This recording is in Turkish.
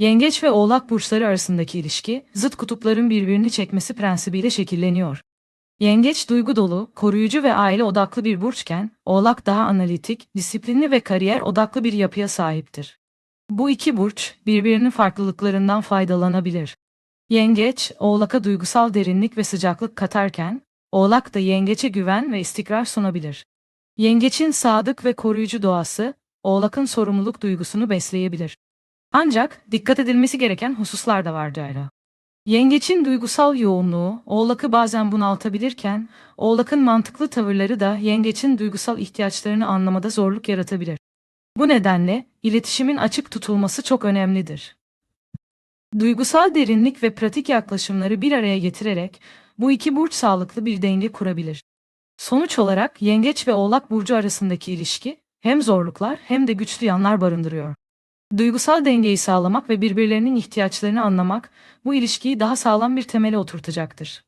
Yengeç ve Oğlak burçları arasındaki ilişki, zıt kutupların birbirini çekmesi prensibiyle şekilleniyor. Yengeç duygu dolu, koruyucu ve aile odaklı bir burçken, Oğlak daha analitik, disiplinli ve kariyer odaklı bir yapıya sahiptir. Bu iki burç, birbirinin farklılıklarından faydalanabilir. Yengeç, Oğlak'a duygusal derinlik ve sıcaklık katarken, Oğlak da yengeçe güven ve istikrar sunabilir. Yengeçin sadık ve koruyucu doğası, Oğlak'ın sorumluluk duygusunu besleyebilir. Ancak dikkat edilmesi gereken hususlar da vardır ayrı. Yengeçin duygusal yoğunluğu Oğlak'ı bazen bunaltabilirken, Oğlak'ın mantıklı tavırları da yengeçin duygusal ihtiyaçlarını anlamada zorluk yaratabilir. Bu nedenle iletişimin açık tutulması çok önemlidir. Duygusal derinlik ve pratik yaklaşımları bir araya getirerek bu iki burç sağlıklı bir denge kurabilir. Sonuç olarak Yengeç ve Oğlak burcu arasındaki ilişki hem zorluklar hem de güçlü yanlar barındırıyor. Duygusal dengeyi sağlamak ve birbirlerinin ihtiyaçlarını anlamak bu ilişkiyi daha sağlam bir temele oturtacaktır.